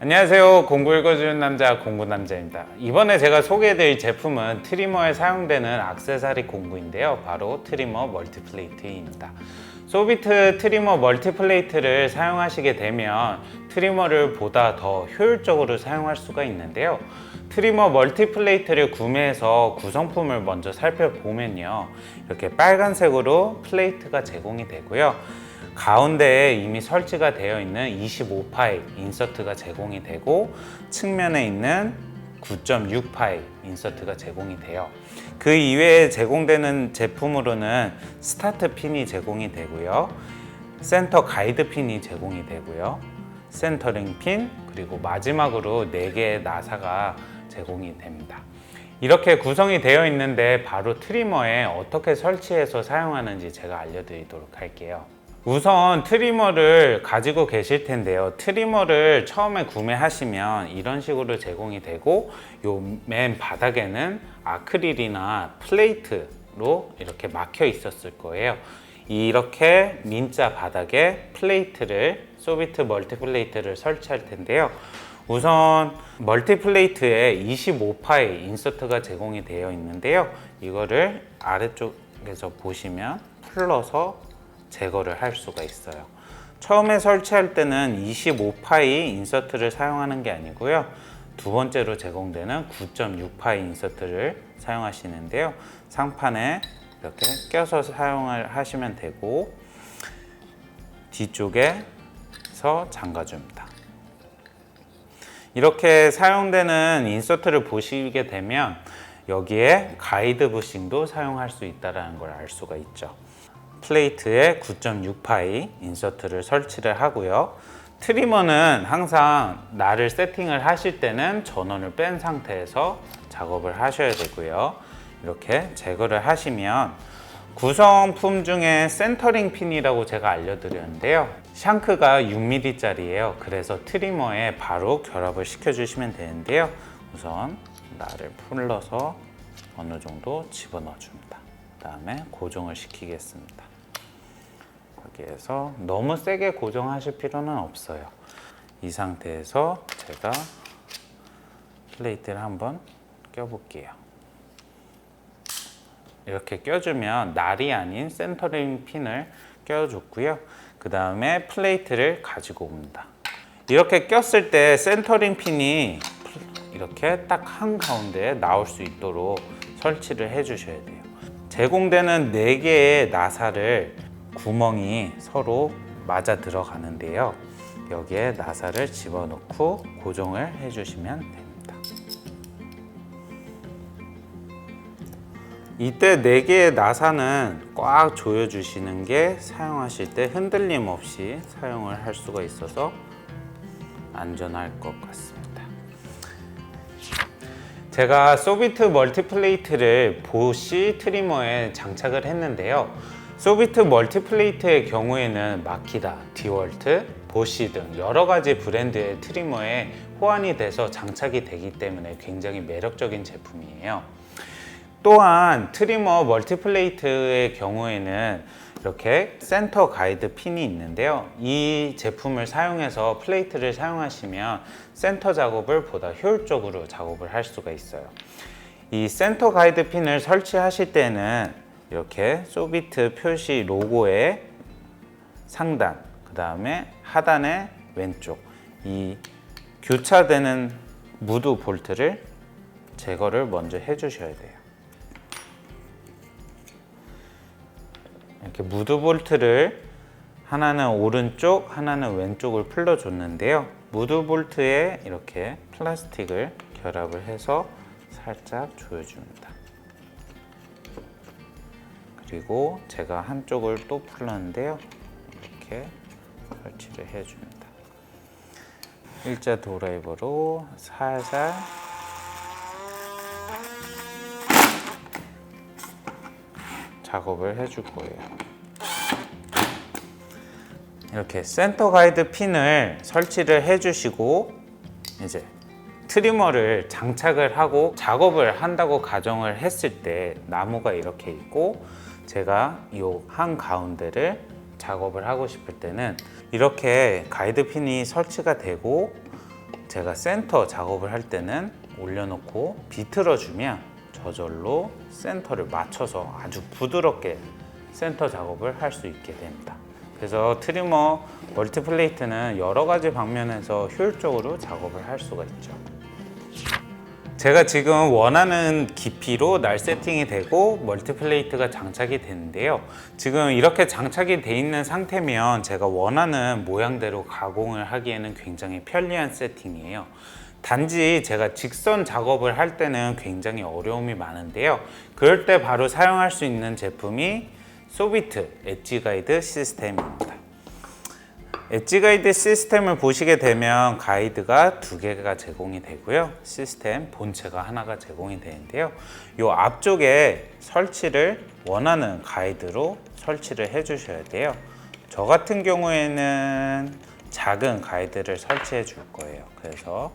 안녕하세요. 공구 읽어주는 남자 공구남자입니다. 이번에 제가 소개해드릴 제품은 트리머에 사용되는 악세사리 공구인데요. 바로 트리머 멀티플레이트입니다. 소비트 트리머 멀티플레이트를 사용하시게 되면 트리머를 보다 더 효율적으로 사용할 수가 있는데요. 트리머 멀티플레이트를 구매해서 구성품을 먼저 살펴보면요. 이렇게 빨간색으로 플레이트가 제공이 되고요. 가운데에 이미 설치가 되어 있는 25파이 인서트가 제공이 되고 측면에 있는 9.6파이 인서트가 제공이 돼요. 그 이외에 제공되는 제품으로는 스타트 핀이 제공이 되고요. 센터 가이드 핀이 제공이 되고요. 센터링 핀 그리고 마지막으로 4개의 나사가 제공이 됩니다. 이렇게 구성이 되어 있는데 바로 트리머에 어떻게 설치해서 사용하는지 제가 알려드리도록 할게요. 우선 트리머를 가지고 계실 텐데요. 트리머를 처음에 구매하시면 이런 식으로 제공이 되고 요 맨 바닥에는 아크릴이나 플레이트로 이렇게 막혀 있었을 거예요. 이렇게 민자 바닥에 플레이트를 소비트 멀티 플레이트를 설치할 텐데요. 우선 멀티 플레이트에 25파의 인서트가 제공이 되어 있는데요. 이거를 아래쪽에서 보시면 풀러서 제거를 할 수가 있어요. 처음에 설치할 때는 25파이 인서트를 사용하는 게 아니고요. 두 번째로 제공되는 9.6파이 인서트를 사용하시는데요. 상판에 이렇게 껴서 사용을 하시면 되고 뒤쪽에서 잠가줍니다. 이렇게 사용되는 인서트를 보시게 되면 여기에 가이드 부싱도 사용할 수 있다는 걸 알 수가 있죠. 플레이트에 9.6파이 인서트를 설치를 하고요. 트리머는 항상 날을 세팅을 하실 때는 전원을 뺀 상태에서 작업을 하셔야 되고요. 이렇게 제거를 하시면 구성품 중에 센터링 핀이라고 제가 알려드렸는데요. 샹크가 6mm짜리예요. 그래서 트리머에 바로 결합을 시켜주시면 되는데요. 우선 날을 풀러서 어느 정도 집어넣어 줍니다. 그 다음에 고정을 시키겠습니다. 여기에서 너무 세게 고정하실 필요는 없어요. 이 상태에서 제가 플레이트를 한번 껴볼게요. 이렇게 껴주면 날이 아닌 센터링 핀을 껴줬고요. 그 다음에 플레이트를 가지고 옵니다. 이렇게 꼈을 때 센터링 핀이 이렇게 딱 한가운데에 나올 수 있도록 설치를 해 주셔야 돼요. 제공되는 4개의 나사를 구멍이 서로 맞아 들어가는데요. 여기에 나사를 집어넣고 고정을 해 주시면 됩니다. 이때 4개의 나사는 꽉 조여 주시는 게 사용하실 때 흔들림 없이 사용을 할 수가 있어서 안전할 것 같습니다. 제가 소비트 멀티플레이트를 보시 트리머에 장착을 했는데요. 소비트 멀티플레이트의 경우에는 마키다, 디월트, 보시 등 여러 가지 브랜드의 트리머에 호환이 돼서 장착이 되기 때문에 굉장히 매력적인 제품이에요. 또한 트리머 멀티플레이트의 경우에는 이렇게 센터 가이드 핀이 있는데요. 이 제품을 사용해서 플레이트를 사용하시면 센터 작업을 보다 효율적으로 작업을 할 수가 있어요. 이 센터 가이드 핀을 설치하실 때는 이렇게 소비트 표시 로고의 상단, 그 다음에 하단의 왼쪽 이 교차되는 무드 볼트를 제거를 먼저 해주셔야 돼요. 이렇게 무드 볼트를 하나는 오른쪽, 하나는 왼쪽을 풀러줬는데요. 무드 볼트에 이렇게 플라스틱을 결합을 해서 살짝 조여줍니다. 그리고 제가 한쪽을 또 풀렀는데요. 이렇게 설치를 해줍니다. 일자 드라이버로 살살 작업을 해줄 거예요. 이렇게 센터 가이드 핀을 설치를 해주시고 이제 트리머를 장착을 하고 작업을 한다고 가정을 했을 때 나무가 이렇게 있고 제가 이 한 가운데를 작업을 하고 싶을 때는 이렇게 가이드 핀이 설치가 되고 제가 센터 작업을 할 때는 올려놓고 비틀어 주면 저절로 센터를 맞춰서 아주 부드럽게 센터 작업을 할 수 있게 됩니다. 그래서 트리머 멀티플레이트는 여러 가지 방면에서 효율적으로 작업을 할 수가 있죠. 제가 지금 원하는 깊이로 날 세팅이 되고 멀티플레이트가 장착이 되는데요. 지금 이렇게 장착이 돼 있는 상태면 제가 원하는 모양대로 가공을 하기에는 굉장히 편리한 세팅이에요. 단지 제가 직선 작업을 할 때는 굉장히 어려움이 많은데요. 그럴 때 바로 사용할 수 있는 제품이 소비트 엣지 가이드 시스템입니다. 엣지 가이드 시스템을 보시게 되면 가이드가 두 개가 제공이 되고요. 시스템 본체가 하나가 제공이 되는데요. 이 앞쪽에 설치를 원하는 가이드로 설치를 해 주셔야 돼요. 저 같은 경우에는 작은 가이드를 설치해 줄 거예요. 그래서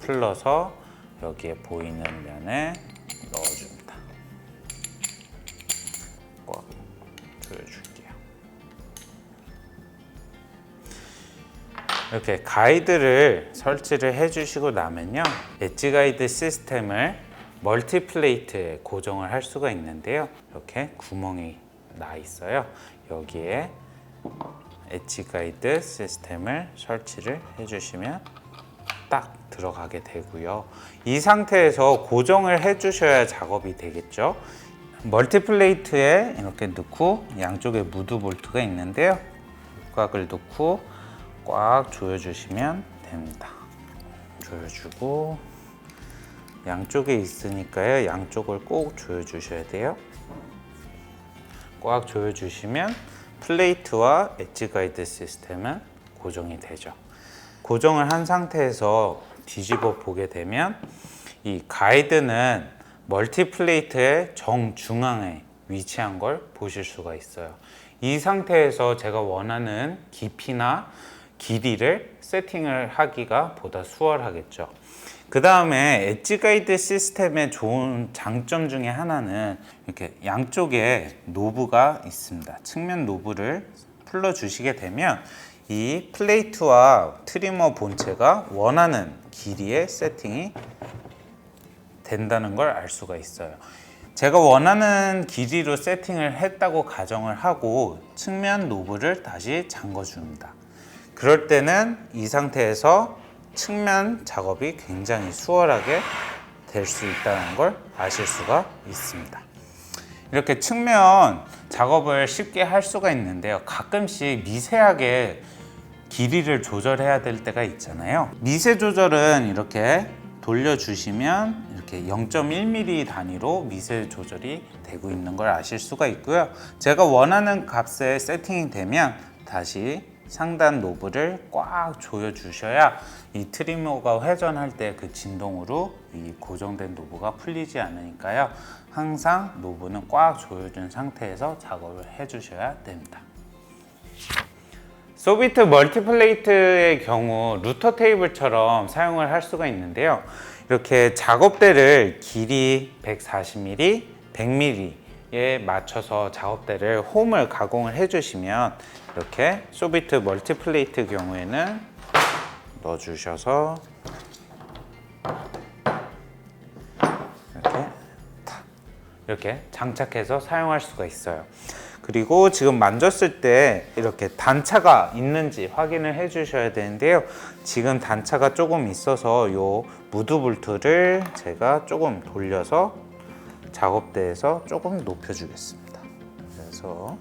풀러서 여기에 보이는 면에 넣어줍니다. 이렇게 가이드를 설치를 해주시고 나면요 엣지 가이드 시스템을 멀티 플레이트에 고정을 할 수가 있는데요. 이렇게 구멍이 나 있어요. 여기에 엣지 가이드 시스템을 설치를 해주시면 딱 들어가게 되고요. 이 상태에서 고정을 해주셔야 작업이 되겠죠? 멀티플레이트에 이렇게 넣고 양쪽에 무드 볼트가 있는데요. 육각을 넣고 꽉 조여주시면 됩니다. 조여주고 양쪽에 있으니까요. 양쪽을 꼭 조여주셔야 돼요. 꽉 조여주시면 플레이트와 엣지 가이드 시스템은 고정이 되죠. 고정을 한 상태에서 뒤집어 보게 되면 이 가이드는 멀티 플레이트의 정중앙에 위치한 걸 보실 수가 있어요. 이 상태에서 제가 원하는 깊이나 길이를 세팅을 하기가 보다 수월하겠죠. 그 다음에 엣지 가이드 시스템의 좋은 장점 중에 하나는 이렇게 양쪽에 노브가 있습니다. 측면 노브를 풀러 주시게 되면 이 플레이트와 트리머 본체가 원하는 길이의 세팅이 된다는 걸 알 수가 있어요. 제가 원하는 길이로 세팅을 했다고 가정을 하고 측면 노브를 다시 잠궈 줍니다. 그럴 때는 이 상태에서 측면 작업이 굉장히 수월하게 될 수 있다는 걸 아실 수가 있습니다. 이렇게 측면 작업을 쉽게 할 수가 있는데요. 가끔씩 미세하게 길이를 조절해야 될 때가 있잖아요. 미세 조절은 이렇게 돌려주시면 이렇게 0.1mm 단위로 미세 조절이 되고 있는 걸 아실 수가 있고요. 제가 원하는 값에 세팅이 되면 다시 상단 노브를 꽉 조여 주셔야 이 트리머가 회전할 때 그 진동으로 이 고정된 노브가 풀리지 않으니까요. 항상 노브는 꽉 조여준 상태에서 작업을 해 주셔야 됩니다. 소비트 멀티플레이트의 경우 루터 테이블처럼 사용을 할 수가 있는데요. 이렇게 작업대를 길이 140mm, 100mm에 맞춰서 작업대를 홈을 가공을 해주시면 이렇게 소비트 멀티플레이트 경우에는 넣어주셔서 이렇게 탁 이렇게 장착해서 사용할 수가 있어요. 그리고 지금 만졌을 때 이렇게 단차가 있는지 확인을 해 주셔야 되는데요. 지금 단차가 조금 있어서 요 무드 볼트를 제가 조금 돌려서 작업대에서 조금 높여 주겠습니다. 그래서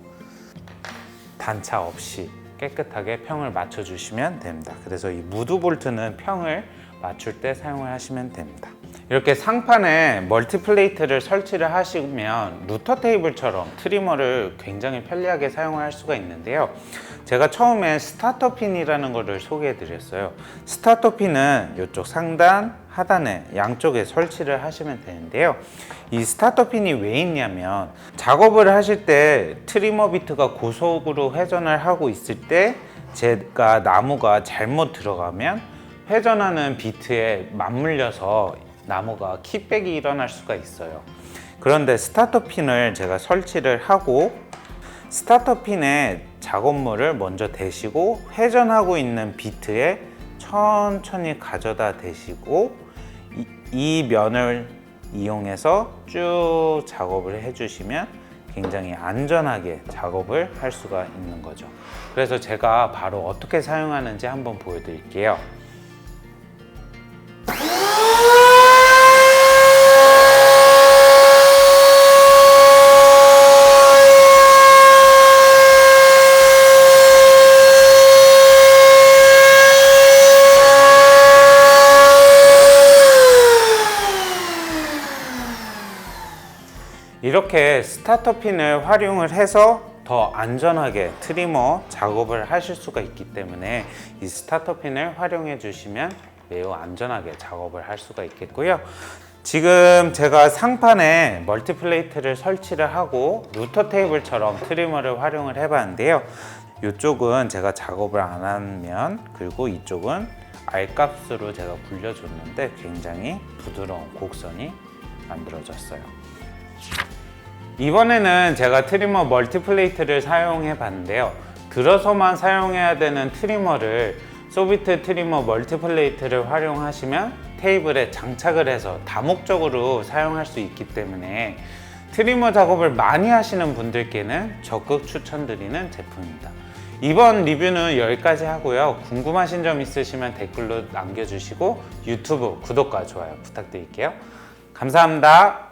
단차 없이 깨끗하게 평을 맞춰 주시면 됩니다. 그래서 이 무드 볼트는 평을 맞출 때 사용을 하시면 됩니다. 이렇게 상판에 멀티플레이트를 설치를 하시면 루터 테이블처럼 트리머를 굉장히 편리하게 사용을 할 수가 있는데요. 제가 처음에 스타터 핀이라는 것을 소개해 드렸어요. 스타터 핀은 이쪽 상단, 하단에 양쪽에 설치를 하시면 되는데요. 이 스타터 핀이 왜 있냐면 작업을 하실 때 트리머 비트가 고속으로 회전을 하고 있을 때 제가 나무가 잘못 들어가면 회전하는 비트에 맞물려서 나무가 킥백이 일어날 수가 있어요. 그런데 스타터 핀을 제가 설치를 하고 스타터 핀에 작업물을 먼저 대시고 회전하고 있는 비트에 천천히 가져다 대시고 이, 이 면을 이용해서 쭉 작업을 해주시면 굉장히 안전하게 작업을 할 수가 있는 거죠. 그래서 제가 바로 어떻게 사용하는지 한번 보여드릴게요. 이렇게 스타터 핀을 활용을 해서 더 안전하게 트리머 작업을 하실 수가 있기 때문에 이 스타터 핀을 활용해 주시면 매우 안전하게 작업을 할 수가 있겠고요. 지금 제가 상판에 멀티플레이트를 설치를 하고 루터 테이블처럼 트리머를 활용을 해 봤는데요. 이쪽은 제가 작업을 안 하면 그리고 이쪽은 R값으로 제가 굴려줬는데 굉장히 부드러운 곡선이 만들어졌어요. 이번에는 제가 트리머 멀티플레이트를 사용해 봤는데요. 들어서만 사용해야 되는 트리머를 소비트 트리머 멀티플레이트를 활용하시면 테이블에 장착을 해서 다목적으로 사용할 수 있기 때문에 트리머 작업을 많이 하시는 분들께는 적극 추천드리는 제품입니다. 이번 리뷰는 여기까지 하고요. 궁금하신 점 있으시면 댓글로 남겨주시고 유튜브 구독과 좋아요 부탁드릴게요. 감사합니다.